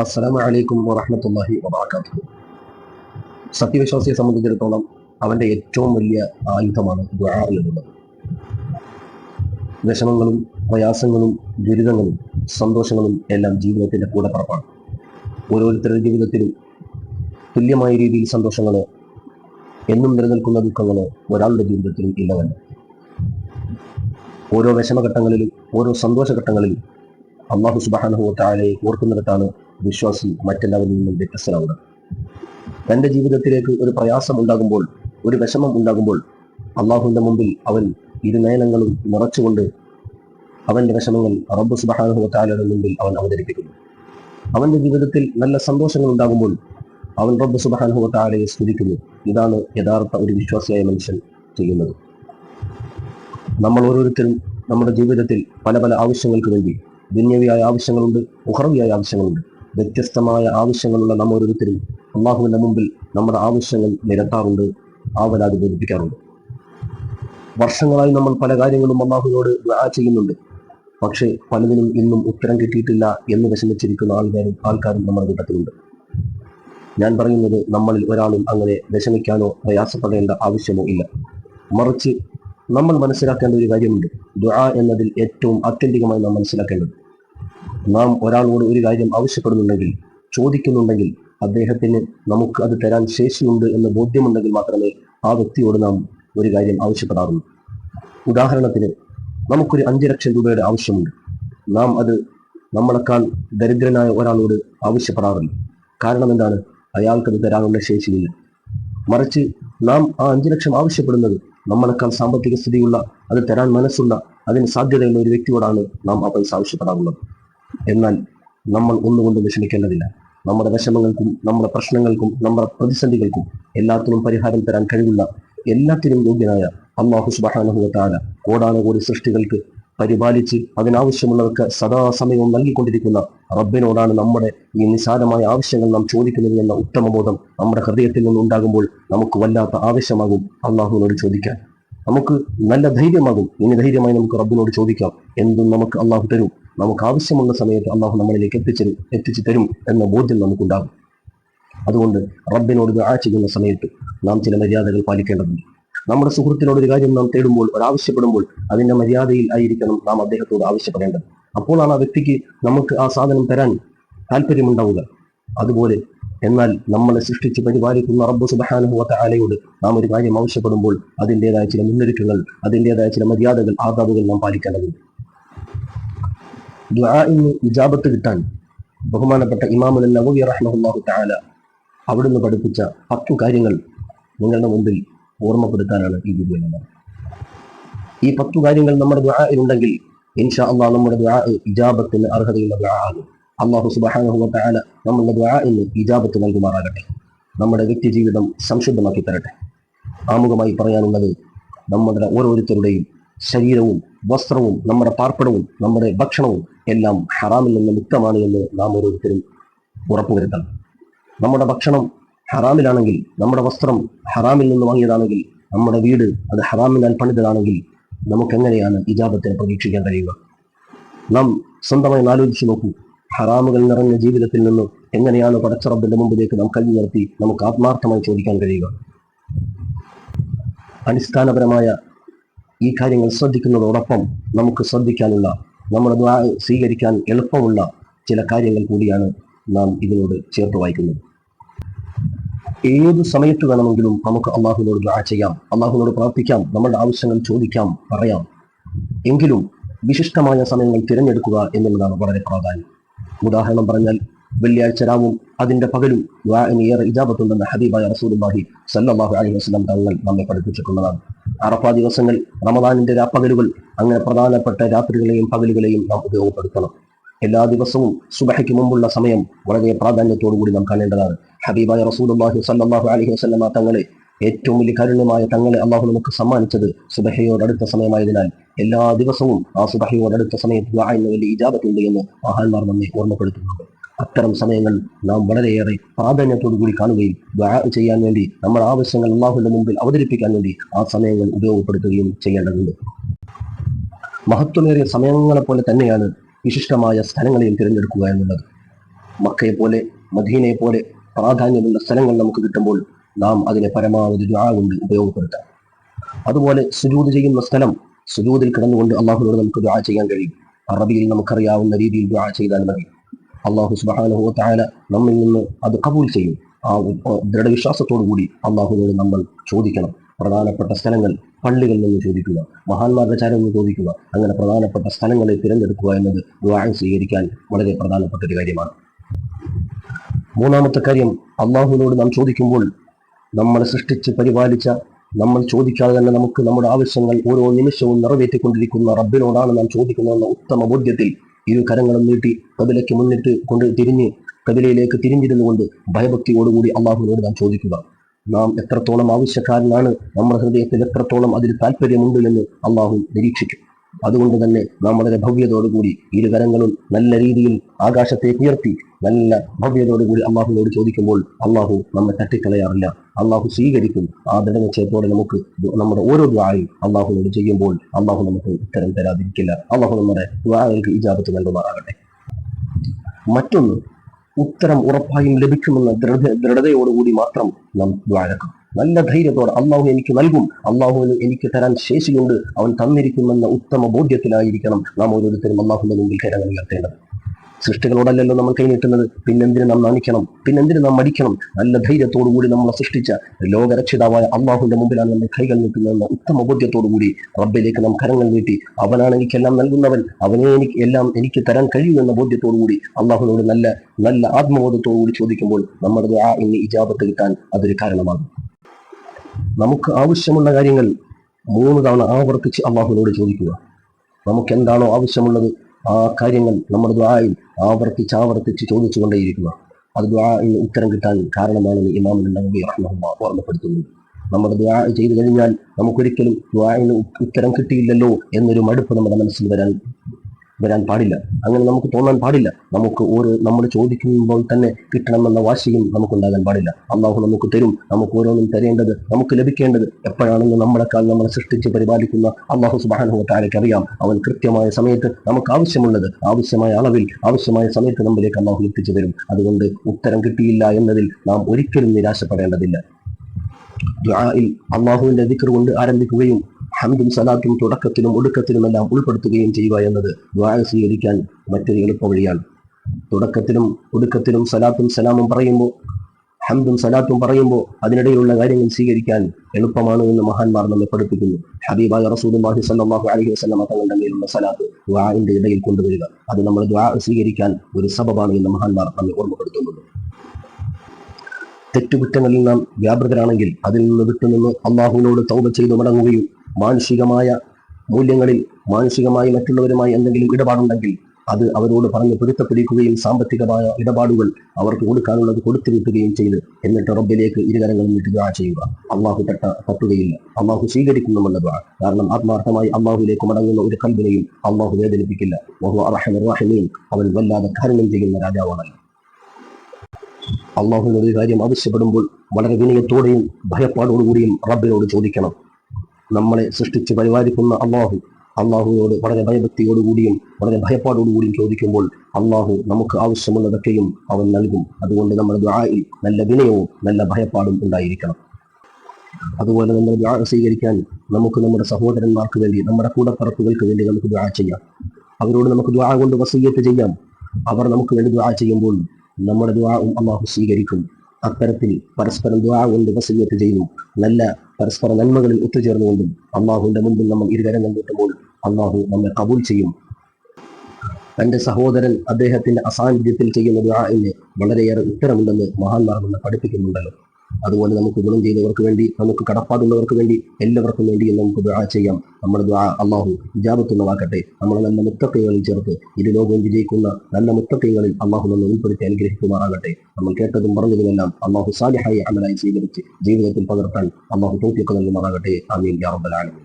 അസ്സലാമു വലൈക്കും വറഹ്മത്തുള്ളാഹി വബറകാതുഹു. സത്യവിശ്വാസിയെ സംബന്ധിച്ചിടത്തോളം അവന്റെ ഏറ്റവും വലിയ ആയുധമാണ് ദുആ എന്നുള്ളത്. വിഷമങ്ങളും പ്രയാസങ്ങളും ദുരിതങ്ങളും സന്തോഷങ്ങളും എല്ലാം ജീവിതത്തിന്റെ കൂടെ പറപ്പാണ് ഓരോരുത്തരുടെ ജീവിതത്തിലും തുല്യമായ രീതിയിൽ സന്തോഷങ്ങൾ എന്നും നിലനിൽക്കുന്ന ദുഃഖങ്ങൾ ഒരാളുടെ ജീവിതത്തിലും ഇല്ലവല്ല ഓരോ വിഷമഘട്ടങ്ങളിലും ഓരോ സന്തോഷഘട്ടങ്ങളിലും അള്ളാഹു സുബാനഹു താഴെ ഓർക്കുന്നിടത്താണ് വിശ്വാസി മറ്റെല്ലാവരിൽ നിന്നും വ്യത്യസ്തനാവുക തന്റെ ജീവിതത്തിലേക്ക് ഒരു പ്രയാസം ഉണ്ടാകുമ്പോൾ ഒരു വിഷമം ഉണ്ടാകുമ്പോൾ അള്ളാഹുവിന്റെ മുമ്പിൽ അവൻ ഇരുനയനങ്ങളും നിറച്ചുകൊണ്ട് അവന്റെ വിഷമങ്ങൾ റബ്ബു സുബാനഹു താലയുടെ മുമ്പിൽ അവൻ അവതരിപ്പിക്കുന്നു. അവന്റെ ജീവിതത്തിൽ നല്ല സന്തോഷങ്ങൾ ഉണ്ടാകുമ്പോൾ അവൻ റബ്ബ് സുബാനഹു താലയെ സ്തുതിക്കുന്നു. ഇതാണ് യഥാർത്ഥ ഒരു വിശ്വാസിയായ മനുഷ്യൻ ചെയ്യുന്നത്. നമ്മൾ ഓരോരുത്തരും നമ്മുടെ ജീവിതത്തിൽ പല പല ആവശ്യങ്ങൾക്ക് വേണ്ടി ദുന്യവിയായ ആവശ്യങ്ങളുണ്ട് ഉഹർവിയായ ആവശ്യങ്ങളുണ്ട്. വ്യത്യസ്തമായ ആവശ്യങ്ങളുള്ള നാം ഓരോരുത്തരും അള്ളാഹുവിന്റെ മുമ്പിൽ നമ്മുടെ ആവശ്യങ്ങൾ നിരത്താറുണ്ട് ആവലാതി ബോധിപ്പിക്കാറുണ്ട് വർഷങ്ങളായി നമ്മൾ പല കാര്യങ്ങളും അള്ളാഹുവിനോട് ചെയ്യുന്നുണ്ട്. പക്ഷേ പലതിനും ഇന്നും ഉത്തരം കിട്ടിയിട്ടില്ല എന്ന് വിഷമിച്ചിരിക്കുന്ന ആൾക്കാരും ആൾക്കാരും നമ്മുടെ കൂട്ടത്തിലുണ്ട്. ഞാൻ പറയുന്നത് നമ്മളിൽ ഒരാളും അങ്ങനെ വിഷമിക്കാനോ പ്രയാസപ്പെടേണ്ട ആവശ്യമോ ഇല്ല. മറിച്ച് നമ്മൾ മനസ്സിലാക്കേണ്ട ഒരു കാര്യമുണ്ട്. ദുആ എന്നതിൽ ഏറ്റവും ആത്യന്തികമായി നാം മനസ്സിലാക്കേണ്ടത് നാം ഒരാളോട് ഒരു കാര്യം ആവശ്യപ്പെടുന്നുണ്ടെങ്കിൽ ചോദിക്കുന്നുണ്ടെങ്കിൽ അദ്ദേഹത്തിന് നമുക്ക് അത് തരാൻ ശേഷിയുണ്ട് എന്ന് ബോധ്യമുണ്ടെങ്കിൽ മാത്രമേ ആ വ്യക്തിയോട് നാം ഒരു കാര്യം ആവശ്യപ്പെടാറുള്ളൂ. ഉദാഹരണത്തിന് നമുക്കൊരു അഞ്ച് ലക്ഷം രൂപയുടെ ആവശ്യമുണ്ട്. നാം അത് നമ്മളെക്കാൾ ദരിദ്രനായ ഒരാളോട് ആവശ്യപ്പെടാറില്ല. കാരണം എന്താണ്? അയാൾക്കത് തരാനുള്ള ശേഷിയില്ല. മറിച്ച് നാം ആ അഞ്ചു ലക്ഷം ആവശ്യപ്പെടുന്നത് നമ്മളെക്കാൾ സാമ്പത്തിക സ്ഥിതിയുള്ള അത് തരാൻ മനസ്സുള്ള അതിന് സാധ്യതയുള്ള ഒരു വ്യക്തിയോടാണ് നാം ആ പൈസ ആവശ്യപ്പെടാറുള്ളത്. എന്നാൽ നമ്മൾ ഒന്നുകൊണ്ടും വിഷമിക്കേണ്ടതില്ല. നമ്മുടെ വിഷമങ്ങൾക്കും നമ്മുടെ പ്രശ്നങ്ങൾക്കും നമ്മുടെ പ്രതിസന്ധികൾക്കും എല്ലാത്തിനും പരിഹാരം തരാൻ കഴിവുള്ള എല്ലാത്തിനും യോഗ്യനായ അള്ളാഹു സുബാനുഭവത്താല കോടാനുകോടി സൃഷ്ടികൾക്ക് പരിപാലിച്ച് അതിനാവശ്യമുള്ളവർക്ക് സദാസമയവും നൽകിക്കൊണ്ടിരിക്കുന്ന റബ്ബിനോടാണ് നമ്മുടെ ഈ നിസാരമായ ആവശ്യങ്ങൾ നാം ചോദിക്കുന്നത് എന്ന ഉത്തമബോധം നമ്മുടെ ഹൃദയത്തിൽ നിന്നുണ്ടാകുമ്പോൾ നമുക്ക് വല്ലാത്ത ആവശ്യമാകും അള്ളാഹുവിനോട് ചോദിക്കാൻ. നമുക്ക് നല്ല ധൈര്യമാകും. ഇനി ധൈര്യമായി നമുക്ക് റബ്ബിനോട് ചോദിക്കാം. എന്തും നമുക്ക് അള്ളാഹു തരും. നമുക്ക് ആവശ്യമുള്ള സമയത്ത് അള്ളാഹു നമ്മളിലേക്ക് എത്തിച്ചു എത്തിച്ചു തരും എന്ന ബോധ്യം നമുക്കുണ്ടാകും. അതുകൊണ്ട് റബ്ബിനോട് ദുആ ചെയ്യുന്ന സമയത്ത് നാം ചില മര്യാദകൾ പാലിക്കേണ്ടതുണ്ട്. നമ്മുടെ സുഹൃത്തിനോട് ഒരു കാര്യം നാം തേടുമ്പോൾ ഒരാവശ്യപ്പെടുമ്പോൾ അതിന്റെ മര്യാദയിൽ ആയിരിക്കണം നാം അദ്ദേഹത്തോട് ആവശ്യപ്പെടേണ്ടത്. അപ്പോഴാണ് ആ വ്യക്തിക്ക് നമുക്ക് ആ സാധനം തരാൻ താല്പര്യമുണ്ടാവുക. അതുപോലെ എന്നാൽ നമ്മളെ സൃഷ്ടിച്ച് പരിപാലിക്കുന്ന റബ്ബ് സുബഹാനുഭവത്തെ ആലയോട് നാം ഒരു കാര്യം ആവശ്യപ്പെടുമ്പോൾ അതിന്റെതായ ചില മുന്നൊരുക്കങ്ങൾ അതിന്റെതായ ചില മര്യാദകൾ ആദാബുകൾ നാം പാലിക്കേണ്ടതുണ്ട്. ദുആഇന് ഇജാബത്ത് കിട്ടാൻ ബഹുമാനപ്പെട്ട ഇമാമുൽ നബവി റഹ്മഹുല്ലാഹു തആല അവിടുന്ന് പഠിപ്പിച്ച പത്തു കാര്യങ്ങൾ നിങ്ങളുടെ മുമ്പിൽ ഓർമ്മപ്പെടുത്താനാണ് ഈ വീഡിയോ ഈ പത്തു കാര്യങ്ങൾ നമ്മുടെ ദുആഇലുണ്ടെങ്കിൽ ഇൻഷാ അള്ളാഹ് നമ്മുടെ ദുആ ഇജാബത്തിന് അർഹതയുള്ള ദ്വാ ആകും. അള്ളാഹു സുബ്ഹാനഹു വ തആല നമ്മുടെ ദുആഇന് ഇജാബത്ത് നൽകുമാറാകട്ടെ. നമ്മുടെ വ്യക്തി ജീവിതം സംശുദ്ധമാക്കി തരട്ടെ ആമുഖമായി പറയാനുള്ളത് നമ്മുടെ ഓരോരുത്തരുടെയും ശരീരവും വസ്ത്രവും നമ്മുടെ പാർപ്പിടവും നമ്മുടെ ഭക്ഷണവും എല്ലാം ഹറാമിൽ നിന്ന് മുക്തമാണ് എന്ന് നാം ഓരോരുത്തരും ഉറപ്പുവരുത്തണം. നമ്മുടെ ഭക്ഷണം ഹറാമിലാണെങ്കിൽ നമ്മുടെ വസ്ത്രം ഹറാമിൽ നിന്ന് വാങ്ങിയതാണെങ്കിൽ നമ്മുടെ വീട് അത് ഹറാമിനാൽ പണിതതാണെങ്കിൽ നമുക്കെങ്ങനെയാണ് ഇജാബത്തിനെ പ്രതീക്ഷിക്കാൻ കഴിയുക? നാം സ്വന്തമായി ആലോചിച്ച് നോക്കൂ ഹറാമുകൾ നിറഞ്ഞ ജീവിതത്തിൽ നിന്ന് എങ്ങനെയാണ് പടച്ചറബിന്റെ മുമ്പിലേക്ക് നാം കൈ ഉയർത്തി നമുക്ക് ആത്മാർത്ഥമായി ചോദിക്കാൻ കഴിയുക? അടിസ്ഥാനപരമായ ഈ കാര്യങ്ങൾ ശ്രദ്ധിക്കുന്നതോടൊപ്പം നമുക്ക് ശ്രദ്ധിക്കാനുള്ള നമ്മുടെ ദ്വാ സ്വീകരിക്കാൻ എളുപ്പമുള്ള ചില കാര്യങ്ങൾ കൂടിയാണ് നാം ഇതിനോട് ചേർത്ത് വായിക്കുന്നത്. ഏത് സമയത്ത് വേണമെങ്കിലും നമുക്ക് അള്ളാഹുവിനോട് ദ്വാ ചെയ്യാം അള്ളാഹുവിനോട് പ്രാർത്ഥിക്കാം നമ്മുടെ ആവശ്യങ്ങൾ ചോദിക്കാം പറയാം. എങ്കിലും വിശിഷ്ടമായ സമയങ്ങൾ തിരഞ്ഞെടുക്കുക എന്നുള്ളതാണ് വളരെ പ്രാധാന്യം. ഉദാഹരണം പറഞ്ഞാൽ വെള്ളിയാഴ്ച രാവും അതിന്റെ പകലും ഏറെ ഇജാബത്തുണ്ടെന്ന് ഹബീബായ റസൂലുള്ളാഹി സല്ലല്ലാഹു അലൈഹി വസല്ലം തങ്ങൾ നമ്മെ പഠിപ്പിച്ചിട്ടുള്ളതാണ്. അറഫാ ദിവസങ്ങൾ റമദാനിന്റെ രാപ്പകലുകൾ അങ്ങനെ പ്രധാനപ്പെട്ട രാത്രികളെയും പകലുകളെയും നാം ഉപയോഗപ്പെടുത്തണം. എല്ലാ ദിവസവും സുബഹയ്ക്ക് മുമ്പുള്ള സമയം വളരെ പ്രാധാന്യത്തോടു കൂടി നാം കാണേണ്ടതാണ്. ഹബീബായ റസൂലുള്ളാഹി സല്ലല്ലാഹു അലൈഹി വസല്ലം തങ്ങളെ ഏറ്റവും വലിയ കരുണ്യമായ തങ്ങളെ അള്ളാഹു നമുക്ക് സമ്മാനിച്ചത് സുബഹയോടടുത്ത സമയമായതിനാൽ എല്ലാ ദിവസവും ആ സുബഹയോടടുത്ത സമയത്ത് ദ്വാഇന് വലിയ ഇജാബത്തുണ്ട് എന്ന് മഹാന്മാർ നമ്മെ ഓർമ്മപ്പെടുത്തുന്നുണ്ട്. അത്തരം സമയങ്ങൾ നാം വളരെയേറെ പ്രാധാന്യത്തോടു കൂടി കാണുകയും ചെയ്യാൻ വേണ്ടി നമ്മുടെ ആവശ്യങ്ങൾ അള്ളാഹുവിന്റെ മുമ്പിൽ അവതരിപ്പിക്കാൻ വേണ്ടി ആ സമയങ്ങൾ ഉപയോഗപ്പെടുത്തുകയും ചെയ്യേണ്ടതുണ്ട്. മഹത്വമേറിയ സമയങ്ങളെ പോലെ തന്നെയാണ് വിശിഷ്ടമായ സ്ഥലങ്ങളെയും തിരഞ്ഞെടുക്കുക എന്നുള്ളത്. മക്കയെ പോലെ മദീനയെ പോലെ പ്രാധാന്യമുള്ള സ്ഥലങ്ങൾ നമുക്ക് കിട്ടുമ്പോൾ നാം അതിനെ പരമാവധി ദുആ കൊണ്ട് ഉപയോഗപ്പെടുത്താം. അതുപോലെ സുജൂദ് ചെയ്യുന്ന സ്ഥലം സുജൂദിൽ കിടന്നുകൊണ്ട് അള്ളാഹുനോട് നമുക്ക് ദുആ ചെയ്യാൻ കഴിയും. അറബിയിൽ നമുക്കറിയാവുന്ന രീതിയിൽ ദുആ ചെയ്താൽ മതി. അള്ളാഹു സുബ്ഹാനഹു വ തആല നമ്മിൽ നിന്ന് അത് കബൂൽ ചെയ്യും. ആ ദൃഢവിശ്വാസത്തോടു കൂടി അള്ളാഹുവിനോട് നമ്മൾ ചോദിക്കണം. പ്രധാനപ്പെട്ട സ്ഥലങ്ങൾ പള്ളികളിൽ നിന്ന് ചോദിക്കുക മഹാന്മാരുടെ ചാരം നിന്ന് ചോദിക്കുക. അങ്ങനെ പ്രധാനപ്പെട്ട സ്ഥലങ്ങളെ തിരഞ്ഞെടുക്കുക എന്നത് വിവാഹം സ്വീകരിക്കാൻ വളരെ പ്രധാനപ്പെട്ട ഒരു കാര്യമാണ്. മൂന്നാമത്തെ കാര്യം അള്ളാഹുവിനോട് നാം ചോദിക്കുമ്പോൾ നമ്മൾ സൃഷ്ടിച്ച് പരിപാലിച്ച നമ്മൾ ചോദിക്കാതെ തന്നെ നമുക്ക് നമ്മുടെ ആവശ്യങ്ങൾ ഓരോ നിമിഷവും നിറവേറ്റിക്കൊണ്ടിരിക്കുന്ന റബ്ബിനോടാണ് നാം ചോദിക്കുന്നതെന്ന ഉത്തമ ബോധ്യത്തിൽ ഇരു കരങ്ങളും നീട്ടി കബിലയ്ക്ക് മുന്നിട്ട് കൊണ്ട് തിരിഞ്ഞ് കബിലയിലേക്ക് തിരിഞ്ഞിരുന്നു കൊണ്ട് ഭയഭക്തിയോടുകൂടി അള്ളാഹുവിനോട് നാം ചോദിക്കുക നാം എത്രത്തോളം ആവശ്യക്കാരനാണ്? നമ്മുടെ ഹൃദയത്തിൽ എത്രത്തോളം അതിൽ താല്പര്യമുണ്ട് എന്ന് അള്ളാഹു നിരീക്ഷിക്കും. അതുകൊണ്ട് തന്നെ നാം വളരെ ഭവ്യതയോടുകൂടി ഇരുകരങ്ങളും നല്ല രീതിയിൽ ആകാശത്തെ ഉയർത്തി നല്ല ഭവ്യതയോടുകൂടി അള്ളാഹുവിനോട് ചോദിക്കുമ്പോൾ അള്ളാഹു നമ്മെ തട്ടിക്കളയാറില്ല. അള്ളാഹു സ്വീകരിക്കും. ആ ദൃഢനിശ്ചയത്തോടെ നമുക്ക് നമ്മുടെ ഓരോ ദ്വായും അള്ളാഹുവിനോട് ചെയ്യുമ്പോൾ അള്ളാഹു നമുക്ക് ഉത്തരം തരാതിരിക്കില്ല. അള്ളാഹു നമ്മുടെ ദ്വാരകൾക്ക് ഇജാബത്ത് നൽകുമാറാകട്ടെ. മറ്റൊന്ന് ഉത്തരം ഉറപ്പായും ലഭിക്കുമെന്ന ദൃഢ ദൃഢതയോടുകൂടി മാത്രം നാം ദ്വാരക്കാം. നല്ല ധൈര്യത്തോടെ അള്ളാഹു എനിക്ക് നൽകും. അള്ളാഹുവിന് എനിക്ക് തരാൻ ശേഷിയുണ്ട്. അവൻ തന്നിരിക്കുമെന്ന ഉത്തമ ബോധ്യത്തിലായിരിക്കണം നാം ഓരോരുത്തരും അള്ളാഹുവിന്റെ മുമ്പിൽ കരങ്ങൾ ഉയർത്തേണ്ടത്. സൃഷ്ടികളോടല്ലല്ലോ നമ്മൾ കൈനീട്ടുന്നത്. പിന്നെന്തിന് നാം നാണിക്കണം? പിന്നെന്തിന് നാം മടിക്കണം? നല്ല ധൈര്യത്തോടു കൂടി നമ്മളെ സൃഷ്ടിച്ച ലോകരക്ഷിതാവായ അള്ളാഹുവിന്റെ മുമ്പിലാണ് നമ്മൾ കൈകൾ നീട്ടുന്നതെന്ന ഉത്തമ ബോധ്യത്തോടുകൂടി റബ്ബിലേക്ക് നാം കരങ്ങൾ നീട്ടി അവനാണ് എനിക്കെല്ലാം നൽകുന്നവൻ. അവനെ എനിക്ക് എല്ലാം എനിക്ക് തരാൻ കഴിയുമെന്ന ബോധ്യത്തോടു കൂടി അള്ളാഹുവിനോട് നല്ല നല്ല ആത്മബോധത്തോടു കൂടി ചോദിക്കുമ്പോൾ നമ്മുടെ ആ ഇനി ഇജാബത്ത് കിട്ടാൻ അതൊരു കാരണമാകും. നമുക്ക് ആവശ്യമുള്ള കാര്യങ്ങൾ മൂന്ന് തവണ ആവർത്തിച്ച് അള്ളാഹുവിനോട് ചോദിക്കുക. നമുക്ക് എന്താണോ ആവശ്യമുള്ളത്? ആ കാര്യങ്ങൾ നമ്മുടെ ദ്വായിൽ ആവർത്തിച്ച് ആവർത്തിച്ച് ചോദിച്ചുകൊണ്ടേയിരിക്കുക. അത് ദ്വായിൽ ഉത്തരം കിട്ടാൻ കാരണമാണെന്ന് ഇമാം നബി റഹ്മഹുല്ല ഓർമ്മപ്പെടുത്തുന്നു. നമ്മുടെ ദ്വാ ചെയ്തു കഴിഞ്ഞാൽ നമുക്കൊരിക്കലും ദ്വായിന് ഉത്തരം കിട്ടിയില്ലല്ലോ എന്നൊരു മടുപ്പ് നമ്മുടെ മനസ്സിൽ വരാൻ വരാൻ പാടില്ല. അങ്ങനെ നമുക്ക് തോന്നാൻ പാടില്ല. നമുക്ക് ഓരോ നമ്മൾ ചോദിക്കുമ്പോൾ തന്നെ കിട്ടണമെന്ന വാശിയും നമുക്കുണ്ടാകാൻ പാടില്ല. അള്ളാഹു നമുക്ക് തരും. നമുക്ക് ഓരോന്നും തരേണ്ടത് നമുക്ക് ലഭിക്കേണ്ടത് എപ്പോഴാണെന്ന് നമ്മളെക്കാൾ നമ്മളെ സൃഷ്ടിച്ച് പരിപാലിക്കുന്ന അള്ളാഹു സുബാനുഭവത്താലേക്ക് അറിയാം. അവൻ കൃത്യമായ സമയത്ത് നമുക്ക് ആവശ്യമുള്ളത് ആവശ്യമായ അളവിൽ ആവശ്യമായ സമയത്ത് നമ്മിലേക്ക് അള്ളാഹു എത്തിച്ചു തരും. അതുകൊണ്ട് ഉത്തരം കിട്ടിയില്ല എന്നതിൽ നാം ഒരിക്കലും നിരാശപ്പെടേണ്ടതില്ല. അള്ളാഹുവിന്റെ ദിക്കർ കൊണ്ട് ആരംഭിക്കുകയും ഹംദും സലാത്തും തുടക്കത്തിലും ഒടുക്കത്തിലുമെല്ലാം ഉൾപ്പെടുത്തുകയും ചെയ്യുക എന്നത് ദ്വാര സ്വീകരിക്കാൻ മറ്റൊരു എളുപ്പ വഴിയാണ്. തുടക്കത്തിലും ഒടുക്കത്തിലും സലാത്തും സലാമും പറയുമ്പോൾ ഹംദും സലാത്തും പറയുമ്പോൾ അതിനിടയിലുള്ള കാര്യങ്ങൾ സ്വീകരിക്കാൻ എളുപ്പമാണ് എന്ന് മഹാന്മാർ നമ്മെ പഠിപ്പിക്കുന്നു. ഹബീബായ റസൂലുള്ളാഹി സ്വല്ലല്ലാഹു അലൈഹി വസല്ലം തങ്ങളുടെ മേലുള്ള സലാത്ത് ദ്വാഇന്റെ ഇടയിൽ കൊണ്ടുവരിക. അത് നമ്മൾ ദ്വാ സ്വീകരിക്കാൻ ഒരു സബബാണ് എന്ന് മഹാന്മാർ നമ്മെ ഓർമ്മപ്പെടുത്തുന്നുണ്ട്. തെറ്റുകുറ്റങ്ങളിൽ നാം വ്യാപൃതരാണെങ്കിൽ അതിൽ നിന്ന് വിട്ടുനിന്ന് അള്ളാഹുവിനോട് തൗബ ചെയ്തു മടങ്ങുകയും മാനുഷികമായ മൂല്യങ്ങളിൽ മാനുഷികമായി മറ്റുള്ളവരുമായി എന്തെങ്കിലും ഇടപാടുണ്ടെങ്കിൽ അത് അവരോട് പറഞ്ഞ് പൊരുത്തപ്പെടുകയും സാമ്പത്തികമായ ഇടപാടുകൾ അവർക്ക് കൊടുക്കാനുള്ളത് കൊടുത്തു വിട്ടുകയും ചെയ്ത് എന്നിട്ട് റബ്ബിലേക്ക് ഇരുകരങ്ങളും നീട്ടുക ചെയ്യുക. അള്ളാഹു തട്ട തട്ടുകയില്ല. അള്ളാഹു സ്വീകരിക്കുന്നുമുള്ളത് കാരണം ആത്മാർത്ഥമായി അള്ളാഹുവിലേക്ക് മടങ്ങുന്ന ഒരു കൽബിനെയും അള്ളാഹു വേദനിപ്പിക്കില്ല. അവൻ വല്ലാതെ ധാരണം ചെയ്യുന്ന രാജാവാണല്ലോ. അള്ളാഹുവിനോട് ഒരു കാര്യം ആവശ്യപ്പെടുമ്പോൾ വളരെ വിനയത്തോടെയും ഭയപ്പാടോടുകൂടിയും റബ്ബിനോട് ചോദിക്കണം. നമ്മളെ സൃഷ്ടിച്ച് പരിപാലിക്കുന്ന അള്ളാഹു. അള്ളാഹുവിനോട് വളരെ ഭയഭക്തിയോടുകൂടിയും വളരെ ഭയപ്പാടോടുകൂടിയും ചോദിക്കുമ്പോൾ അള്ളാഹു നമുക്ക് ആവശ്യമുള്ളതൊക്കെയും അവൻ നൽകും. അതുകൊണ്ട് നമ്മുടെ ദ്വായിൽ നല്ല വിനയവും നല്ല ഭയപ്പാടും ഉണ്ടായിരിക്കണം. അതുപോലെ നമ്മൾ ദ്വാ സ്വീകരിക്കാൻ നമുക്ക് നമ്മുടെ സഹോദരന്മാർക്ക് വേണ്ടി നമ്മുടെ കൂടപ്പറപ്പുകൾക്ക് വേണ്ടി നമുക്ക് ദ്വാ ചെയ്യാം. അവരോട് നമുക്ക് ദ്വാ കൊണ്ട് വസീയത്ത് ചെയ്യാം. അവർ നമുക്ക് വേണ്ടി ദ്വാ ചെയ്യുമ്പോൾ നമ്മുടെ ദ്വാവും അള്ളാഹു സ്വീകരിക്കും. അത്തരത്തിൽ പരസ്പരം ദ്വാ കൊണ്ട് വസീയത്ത് ചെയ്യുന്നു. നല്ല പരസ്പര നന്മകളിൽ ഒത്തുചേർന്നുകൊണ്ടും അള്ളാഹുവിന്റെ മുമ്പിൽ നമ്മൾ ഇരുകരങ്ങൾ നീട്ടുമ്പോൾ അള്ളാഹു നമ്മെ കബൂൽ ചെയ്യും. തന്റെ സഹോദരൻ അദ്ദേഹത്തിന്റെ അസാന്നിധ്യത്തിൽ ചെയ്യുന്ന വളരെ വളരെയേറെ ഉത്തരമുണ്ടെന്ന് മഹാന്മാർ നമ്മെ പഠിപ്പിക്കുന്നുണ്ടല്ലോ. അതുപോലെ നമുക്ക് ഗുണം ചെയ്തവർക്ക് വേണ്ടി നമുക്ക് കടപ്പാടുള്ളവർക്ക് വേണ്ടി എല്ലാവർക്കും വേണ്ടി നമുക്ക് ദുആ ചെയ്യാം. നമ്മുടെ ദുആ അള്ളാഹു വിജാപത്തുള്ളതാക്കട്ടെ നമ്മളെ നല്ല മുത്തക്കൈകളിൽ ചേർത്ത് ഇരു ലോകം വിജയിക്കുന്ന നല്ല മുത്തക്കൈകളിൽ അള്ളാഹു നമ്മൾ ഉൾപ്പെടുത്തി അനുഗ്രഹിക്കുമാറാകട്ടെ. നമ്മൾ കേട്ടതും പറഞ്ഞതുമെല്ലാം അള്ളാഹു സാലിഹായി അമലായി സ്വീകരിച്ച് ജീവിതത്തിൽ പകർത്താൻ അള്ളാഹു തോക്കിയൊക്കെ നൽകുമാറാകട്ടെ. ആമീൻ യാ റബ്ബൽ ആലമീൻ.